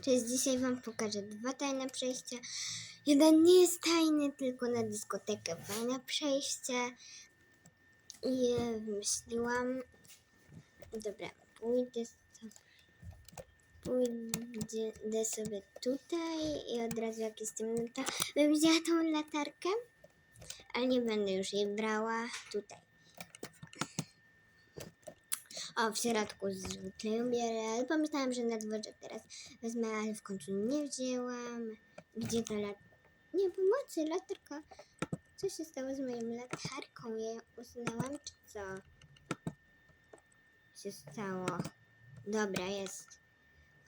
Cześć, dzisiaj Wam pokażę dwa tajne przejścia. Jeden nie jest tajny, tylko na dyskotekę fajne przejście. I wymyśliłam. Dobra, pójdę sobie, pójdę sobie tutaj i od razu jak jest ciemnota, bym wzięła tą latarkę, ale nie będę już jej brała tutaj. O, w środku zwykle ją biorę, ale pomyślałam, że na dworze teraz wezmę, ale w końcu nie wzięłam. Gdzie ta lat... Nie, pomocy, latarka. Co się stało z moją latarką? Ja ją usunęłam, czy co? się stało? Dobra, jest.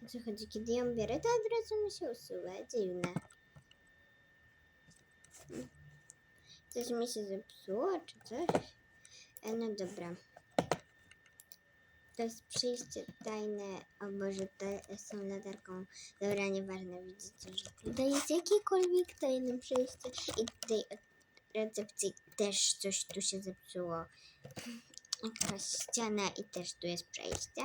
O co chodzi? Kiedy ją biorę, to od razu mi się usuwa. Dziwne. Coś mi się zepsuło, czy coś? E, no dobra. To jest przejście tajne. O Boże, to są latarką. Dobra, nieważne, widzicie, że tutaj jest jakiekolwiek tajne przejście i tutaj od recepcji też coś tu się zepsuło. Jakaś ściana i też tu jest przejście.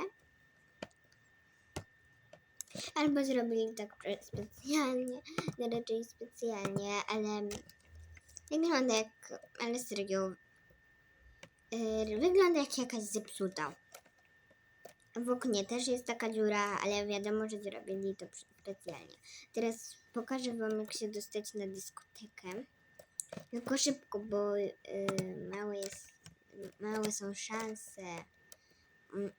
Albo zrobili tak specjalnie, no raczej specjalnie, ale wygląda jak, ale serio, yy, wygląda jak jakaś zepsuta. W oknie też jest taka dziura, ale wiadomo, że zrobili to specjalnie. Teraz pokażę Wam, jak się dostać na dyskotekę. Tylko szybko, bo yy, małe, jest, małe są szanse, mm,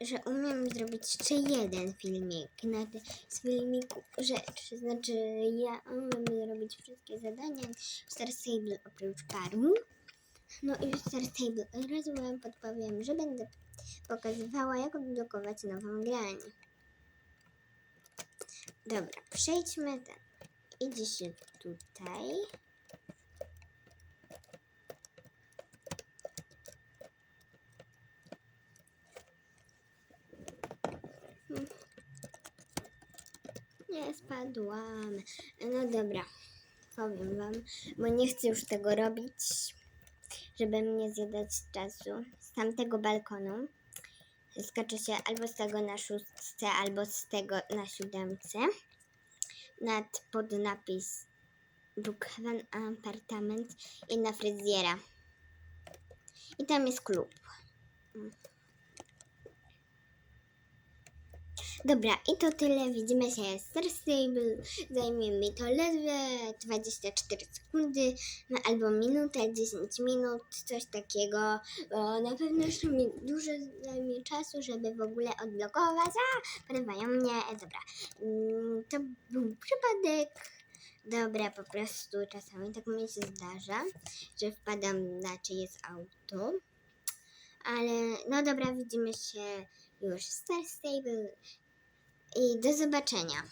że umiem zrobić jeszcze jeden filmik. Na z filmiku rzeczy. Znaczy, ja umiem zrobić wszystkie zadania w Star Stable oprócz paru. No i Stable od razu Wam podpowiem, że będę pokazywała, jak odblokować nową grę. Dobra, przejdźmy ten. Idzie się tutaj. Hmm. Nie spadłam. No dobra, powiem wam, bo nie chcę już tego robić, żeby nie zjadać czasu. Z tamtego balkonu skacze się albo z tego na szóstce, albo z tego na siódemce. Nad pod napis Brookhaven Apartament i na fryzjera. I tam jest klub. Dobra, i to tyle. Widzimy się w Star Stable. Zajmie mi to ledwie 24 sekundy, no, albo minutę, 10 minut, coś takiego. Bo na pewno jeszcze mi dużo zajmie czasu, żeby w ogóle odblokować. A, porywają mnie. E, dobra, Mm, to był przypadek. Dobra, po prostu czasami tak mi się zdarza, że wpadam na czyjeś auto. Ale no dobra, widzimy się już Star Stable i do zobaczenia.